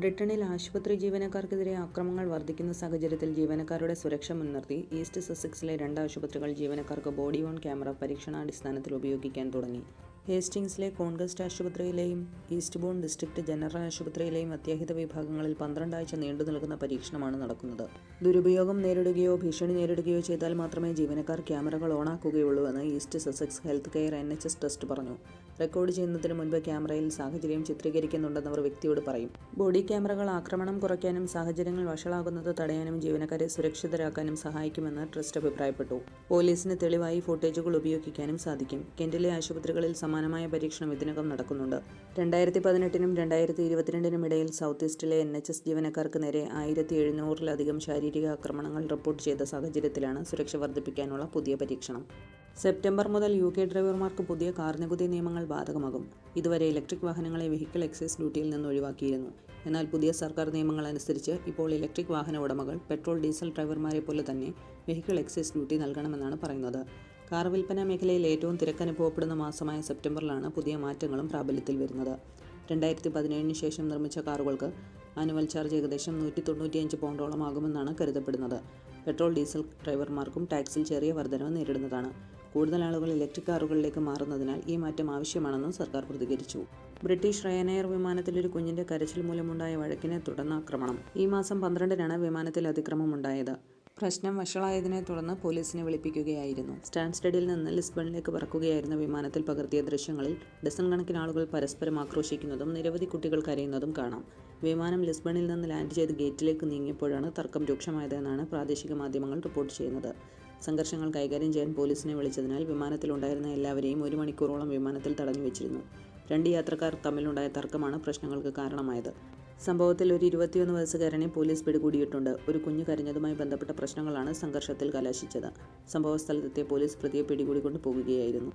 ബ്രിട്ടനിൽ ആശുപത്രി ജീവനക്കാർക്കെതിരെ അക്രമങ്ങൾ വർദ്ധിക്കുന്ന സാഹചര്യത്തിൽ ജീവനക്കാരുടെ സുരക്ഷ മുൻനിർത്തി ഈസ്റ്റ് സസെക്സിലെ രണ്ട് ആശുപത്രികൾ ജീവനക്കാർക്ക് ബോഡി ഓൺ ക്യാമറ പരീക്ഷണാടിസ്ഥാനത്തിൽ ഉപയോഗിക്കാൻ തുടങ്ങി. ഹേസ്റ്റിംഗ്സിലെ കോൺഗസ്റ്റ് ആശുപത്രിയിലെയും ഈസ്റ്റ് ബോൺ ഡിസ്ട്രിക്ട് ജനറൽ ആശുപത്രിയിലെയും അത്യാഹിത വിഭാഗങ്ങളിൽ പന്ത്രണ്ടാഴ്ച നീണ്ടു നിൽക്കുന്ന പരീക്ഷണമാണ് നടക്കുന്നത്. ദുരുപയോഗം നേരിടുകയോ ഭീഷണി നേരിടുകയോ ചെയ്താൽ മാത്രമേ ജീവനക്കാർ ക്യാമറകൾ ഓണാക്കുകയുള്ളൂ എന്ന് East Sussex health care N H S trust പറഞ്ഞു. റെക്കോർഡ് ചെയ്യുന്നതിന് മുൻപ് ക്യാമറയിൽ സാഹചര്യം ചിത്രീകരിക്കുന്നുണ്ടെന്ന് അവർ വ്യക്തിയോട് പറയും. ബോഡി ക്യാമറകൾ ആക്രമണം കുറയ്ക്കാനും സാഹചര്യങ്ങൾ വഷളാകുന്നത് തടയാനും ജീവനക്കാരെ സുരക്ഷിതരാക്കാനും സഹായിക്കുമെന്ന് ട്രസ്റ്റ് അഭിപ്രായപ്പെട്ടു. പോലീസിന് തെളിവായി ഫുട്ടേജുകൾ ഉപയോഗിക്കാനും സാധിക്കും. കെന്റിലെ ആശുപത്രികളിൽ സമാനമായ പരീക്ഷണം ഇതിനകം നടക്കുന്നുണ്ട്. രണ്ടായിരത്തി പതിനെട്ടിനും രണ്ടായിരത്തി ഇരുപത്തിരണ്ടിനും ഇടയിൽ സൗത്ത് ഈസ്റ്റിലെ എൻ എച്ച് എസ് ജീവനക്കാർക്ക് നേരെ ആയിരത്തി എഴുന്നൂറിലധികം ശാരീരിക ആക്രമണങ്ങൾ റിപ്പോർട്ട് ചെയ്ത സാഹചര്യത്തിലാണ് സുരക്ഷ വർദ്ധിപ്പിക്കാനുള്ള പുതിയ പരീക്ഷണം. സെപ്റ്റംബർ മുതൽ യു കെ ഡ്രൈവർമാർക്ക് പുതിയ കാർ നികുതി നിയമങ്ങൾ ബാധകമാകും. ഇതുവരെ ഇലക്ട്രിക് വാഹനങ്ങളെ വെഹിക്കിൾ എക്സൈസ് ഡ്യൂട്ടിയിൽ നിന്ന് ഒഴിവാക്കിയിരുന്നു. എന്നാൽ പുതിയ സർക്കാർ നിയമങ്ങൾ അനുസരിച്ച് ഇപ്പോൾ ഇലക്ട്രിക് വാഹന ഉടമകൾ പെട്രോൾ ഡീസൽ ഡ്രൈവർമാരെ പോലെ തന്നെ വെഹിക്കിൾ എക്സൈസ് ഡ്യൂട്ടി നൽകണമെന്നാണ് പറയുന്നത്. കാർ വിൽപ്പന മേഖലയിൽ ഏറ്റവും തിരക്കനുഭവപ്പെടുന്ന മാസമായ സെപ്റ്റംബറിലാണ് പുതിയ മാറ്റങ്ങളും പ്രാബല്യത്തിൽ വരുന്നത്. രണ്ടായിരത്തി പതിനേഴിന് ശേഷം നിർമ്മിച്ച കാറുകൾക്ക് ആനുവൽ ചാർജ് ഏകദേശം നൂറ്റി തൊണ്ണൂറ്റിയഞ്ച് പൗണ്ടോളം ആകുമെന്നാണ് കരുതപ്പെടുന്നത്. പെട്രോൾ ഡീസൽ ഡ്രൈവർമാർക്കും ടാക്സിൽ ചെറിയ വർധനവ് നേരിടുന്നതാണ്. കൂടുതൽ ആളുകൾ ഇലക്ട്രിക് കാറുകളിലേക്ക് മാറുന്നതിനാൽ ഈ മാറ്റം ആവശ്യമാണെന്നും സർക്കാർ പ്രതികരിച്ചു. ബ്രിട്ടീഷ് റയനെയർ വിമാനത്തിൽ ഒരു കുഞ്ഞിന്റെ കരച്ചിൽ മൂലമുണ്ടായ വഴക്കിനെ തുടർന്ന് ആക്രമണം. ഈ മാസം പന്ത്രണ്ടിനാണ് വിമാനത്തിൽ അതിക്രമമുണ്ടായത്. പ്രശ്നം വഷളായതിനെ തുടർന്ന് പോലീസിനെ വിളിപ്പിക്കുകയായിരുന്നു. സ്റ്റാൻസ്റ്റഡിൽ നിന്ന് ലിസ്ബണിലേക്ക് പറക്കുകയായിരുന്ന വിമാനത്തിൽ പകർത്തിയ ദൃശ്യങ്ങളിൽ ഡസൺ കണക്കിന് ആളുകൾ പരസ്പരം ആക്രോശിക്കുന്നതും നിരവധി കുട്ടികൾ കരയുന്നതും കാണാം. വിമാനം ലിസ്ബണിൽ നിന്ന് ലാൻഡ് ചെയ്ത് ഗേറ്റിലേക്ക് നീങ്ങിയപ്പോഴാണ് തർക്കം രൂക്ഷമായതെന്നാണ് പ്രാദേശിക മാധ്യമങ്ങൾ റിപ്പോർട്ട് ചെയ്യുന്നത്. സംഘർഷങ്ങൾ കൈകാര്യം ചെയ്യാൻ പോലീസിനെ വിളിച്ചതിനാൽ വിമാനത്തിലുണ്ടായിരുന്ന എല്ലാവരെയും ഒരു മണിക്കൂറോളം വിമാനത്തിൽ തടഞ്ഞു വെച്ചിരുന്നു രണ്ട് യാത്രക്കാർ തമ്മിലുണ്ടായ തർക്കമാണ് പ്രശ്നങ്ങൾക്ക് കാരണമായത്. സംഭവത്തിൽ ഒരു ഇരുപത്തിയൊന്ന് വയസ്സുകാരനെ പോലീസ് പിടികൂടിയിട്ടുണ്ട്. ഒരു കുഞ്ഞു കരഞ്ഞതുമായി ബന്ധപ്പെട്ട പ്രശ്നങ്ങളാണ് സംഘർഷത്തിൽ കലാശിച്ചത്. സംഭവസ്ഥലത്തെത്തിയ പോലീസ് പ്രതിയെ പിടികൂടിക്കൊണ്ട് പോകുകയായിരുന്നു